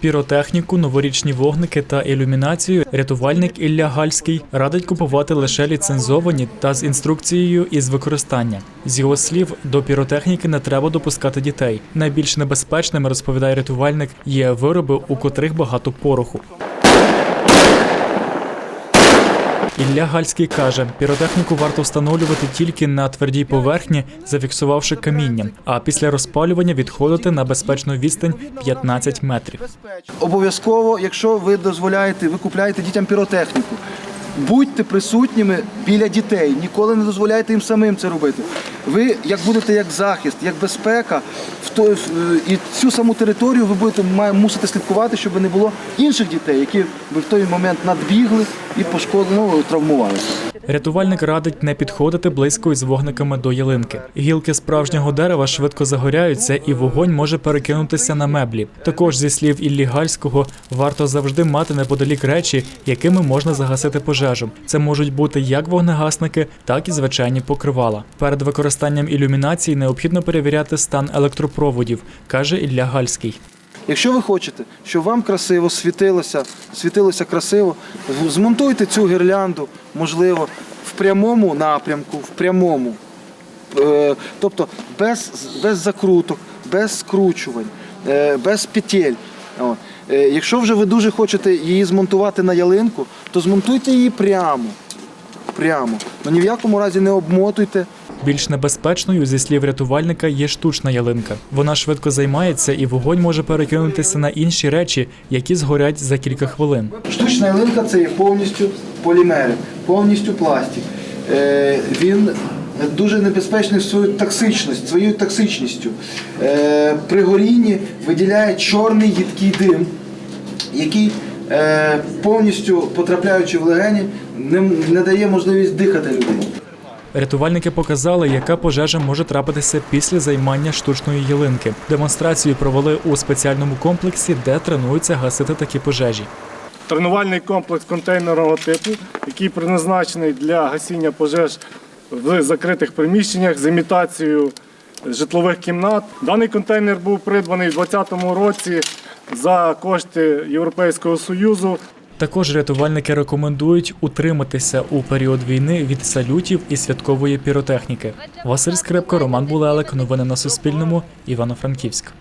Піротехніку, новорічні вогники та ілюмінацію рятувальник Ілля Гальський радить купувати лише ліцензовані та з інструкцією із використання. З його слів, до піротехніки не треба допускати дітей. Найбільш небезпечними, розповідає рятувальник, є вироби, у котрих багато пороху. Ілля Гальський каже, піротехніку варто встановлювати тільки на твердій поверхні, зафіксувавши камінням, а після розпалювання відходити на безпечну відстань 15 метрів. Обов'язково, якщо ви дозволяєте, ви купляєте дітям піротехніку. Будьте присутніми біля дітей, ніколи не дозволяйте їм самим це робити. Ви як будете як захист, як безпека, в то, і цю саму територію ви будете мусите слідкувати, щоб не було інших дітей, які би в той момент надбігли і пошкодили, ну, травмувалися. Рятувальник радить не підходити близько із вогниками до ялинки. Гілки справжнього дерева швидко загоряються, і вогонь може перекинутися на меблі. Також, зі слів Іллі Гальського, варто завжди мати неподалік речі, якими можна загасити пожежу. Це можуть бути як вогнегасники, так і звичайні покривала. Перед використанням ілюмінації необхідно перевіряти стан електропроводів, каже Ілля Гальський. Якщо ви хочете, щоб вам красиво світилося, світилося красиво, змонтуйте цю гірлянду, можливо, в прямому напрямку, в прямому. Е, Тобто без, без закруток, без скручувань, е, без петель. Е, Якщо вже ви дуже хочете її змонтувати на ялинку, то змонтуйте її прямо. Прямо. Ну ні в якому разі не обмотуйте. Більш небезпечною, зі слів рятувальника, є штучна ялинка. Вона швидко займається, і вогонь може перекинутися на інші речі, які згорять за кілька хвилин. Штучна ялинка це є повністю полімери, повністю пластик. Е, він дуже небезпечний свою токсичність, своєю токсичністю. Е, при горінні виділяє чорний їдкий дим, який е, повністю потрапляючи в легені, не, не дає можливість дихати людині. Рятувальники показали, яка пожежа може трапитися після займання штучної ялинки. Демонстрацію провели у спеціальному комплексі, де тренуються гасити такі пожежі. Тренувальний комплекс контейнерного типу, який призначений для гасіння пожеж в закритих приміщеннях з імітацією житлових кімнат. Даний контейнер був придбаний у 2020 році за кошти Європейського Союзу. Також рятувальники рекомендують утриматися у період війни від салютів і святкової піротехніки. Василь Скрипко, Роман Булелик. Новини на Суспільному. Івано-Франківськ.